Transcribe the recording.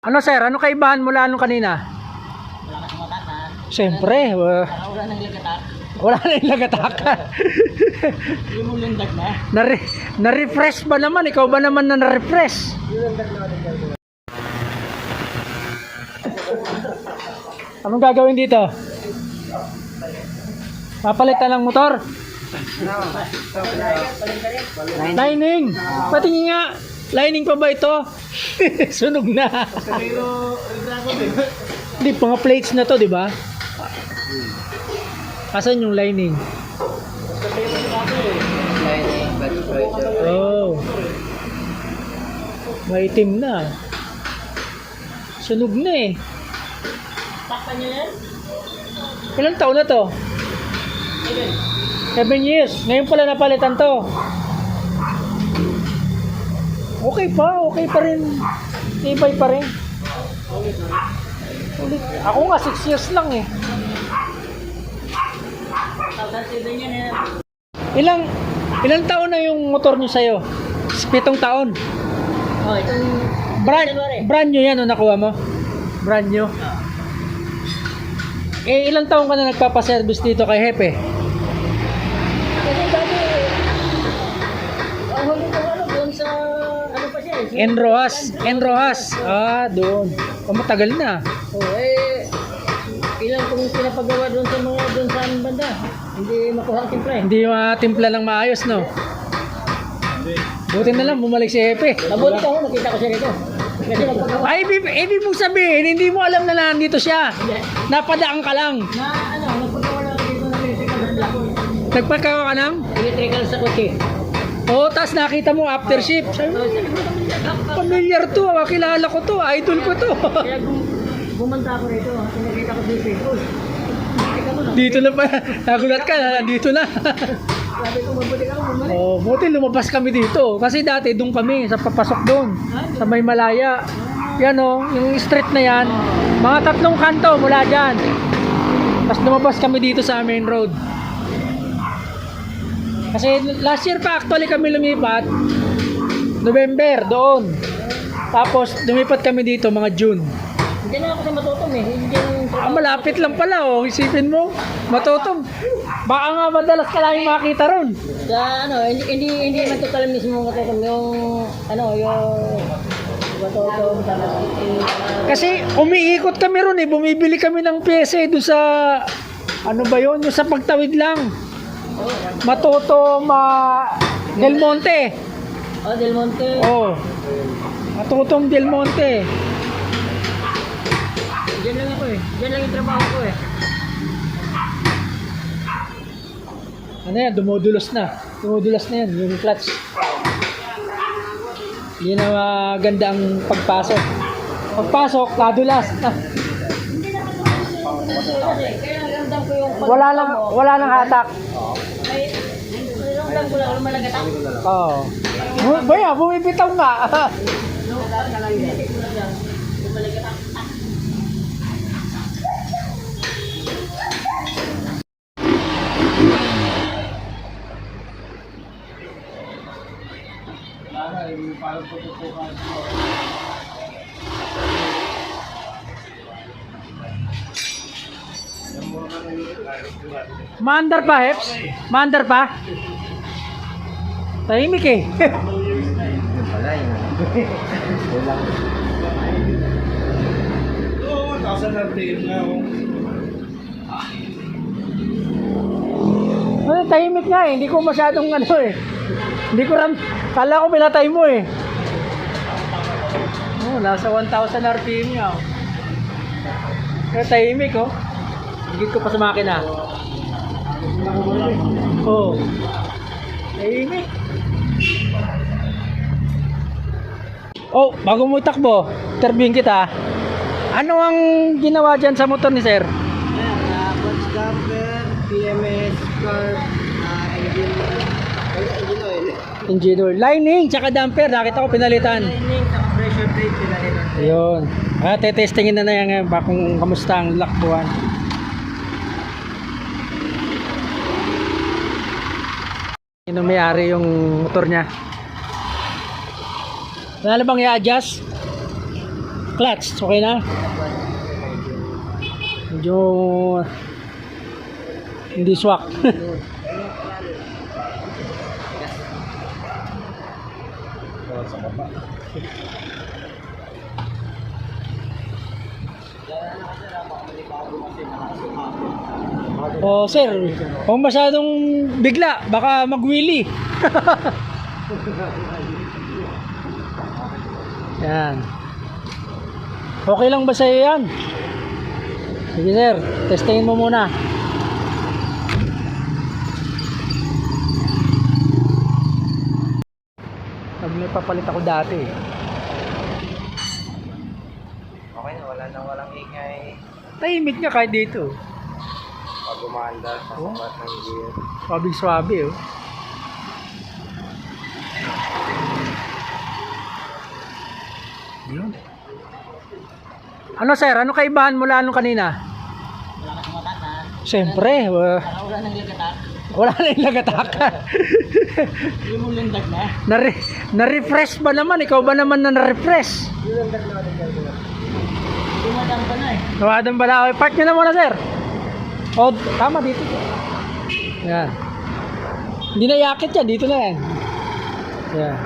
Ano sir, ano kaibahan mula nung kanina? Wala kasi matatan. Siyempre, uh, Wala nang lagatak. wala na yung lagatak. Lumulundag na. Nare- na-refresh ba naman? Ikaw ba naman na na-refresh? Anong gagawin dito? Papalitan ng motor? Lining! Patingin nga! Lining pa ba ito? Sunog na! Hindi, mga plates na to, di ba? Asan yung lining? Oh. Maitim na. Sunog na eh. Takpan niyo yan? Ilang taon na to? 7 years. Ngayon pala napalitan to. Okay pa, okay pa rin. Tibay pa rin. Ulit. Ako nga 6 years lang eh. Ilang ilang taon na yung motor nyo sa'yo? Pitong taon. Oh, itong Brand, brand nyo yan o nakuha mo? Brand nyo? Eh, ilang taon ka na nagpapaservice dito kay Hepe? Kasi dati, ang huli ko ano, doon sa, Enrojas. Enrojas. Ah, doon. Oh, matagal na. Oh, eh, ilang kong pinapagawa doon sa mga, doon sa banda. Hindi makuha ang timpla eh. Hindi matimpla ng maayos, no? Buti na lang, bumalik si Hepe. Mabuti ka ako, nakita ko siya rito. Kasi nagpagawa. Ay, ibig, ibig mong sabihin, hindi mo alam na nandito siya. Napadaan ka lang. Na ano, nagpagawa lang dito ng electrical sa black. Nagpagkawa ka ng? Electrical sa kotse. Oo, tapos nakita mo after shift. Sabi mo, So, sabi ko, "Dapat- familiar to, ah, kilala ko to, idol ko to. Kaya bum- bumanda ako rito, kasi nakita ko mo na. Dito na pa, nagulat ka, nandito na. Sabi ko, mabuti ka bumalik. Oh, buti lumabas kami dito. Kasi dati doon kami, sa papasok doon. Sa may malaya. Yan oh, yung street na yan. Mga tatlong kanto mula dyan. Tapos lumabas kami dito sa main road. Kasi last year pa actually kami lumipat. November, doon. Tapos lumipat kami dito mga June. Hindi na ako sa matutom eh. Hindi yung... Ah, malapit lang pala oh. Isipin mo, matutom. Baka nga madalas ka lang makita ron. Sa ano, hindi, hindi, hindi man total mismo matutom. Yung, ano, yung... Matutom, tapos... Kasi umiikot kami ron eh, bumibili kami ng eh, doon sa ano ba yun, yung sa pagtawid lang. Matuto ma Del Monte. Oh, Del Monte. Oh. Matutong Del Monte. Diyan lang ako eh. Diyan lang yung trabaho ko eh. Ano yan, dumudulos na. Dumudulas na yan, yung clutch. Yun ang maganda ang pagpasok. Pagpasok, nadulas. Ah, wala lang, wala nang hatak. May, ramdam ko lang lumalagatang. Oo. Oh. Baya, bumibitaw nga. Maandar pa, Heps? Maandar pa? Tahimik eh. Oo, thousand na tail na ako. Ano, tahimik nga eh. Hindi ko masyadong ano eh. Hindi ko ram... Kala ko pinatay mo eh. Oh, nasa 1,000 RPM nga. Oh. Pero tahimik oh. Higit ko pa sa makina. Oh. Tahimik. Oh, bago mo itakbo, interviewin kita. Ano ang ginawa dyan sa motor ni sir? Ayan, uh, clutch damper, PMS, carb, uh, engine, engine oil. Engine oil. Lining, tsaka damper. Nakita ko pinalitan. Lining, saka pressure brake, pinalitan. Ayun. Ah, tetestingin na na yan ngayon ba kung kamusta ang lakbuhan. Sino may-ari yung motor niya? Wala na bang i-adjust? Clutch, okay na? Medyo hindi swak. oh, sir, kung masyadong bigla, baka magwili. Yan. Okay lang ba sa'yo yan? Sige sir, testingin mo muna. Pag may papalit ako dati. Okay na, wala nang walang ingay. Tahimik nga kahit dito. Pag gumanda sa Oh. ng gear. Swabing swabe oh. Yun. Ano sir, ano kaibahan mula nung kanina? Na. Siyempre, Para wala nang lagatak. wala na yung lagatak. Hindi mo lindag na. Nare, na-refresh ba naman? Ikaw ba naman na na-refresh? Dumadang pa na eh. Tawadan ba na ako? Park nyo na muna, sir. O, tama dito. Yan. Hindi na yakit yan. Dito na yan. Yan.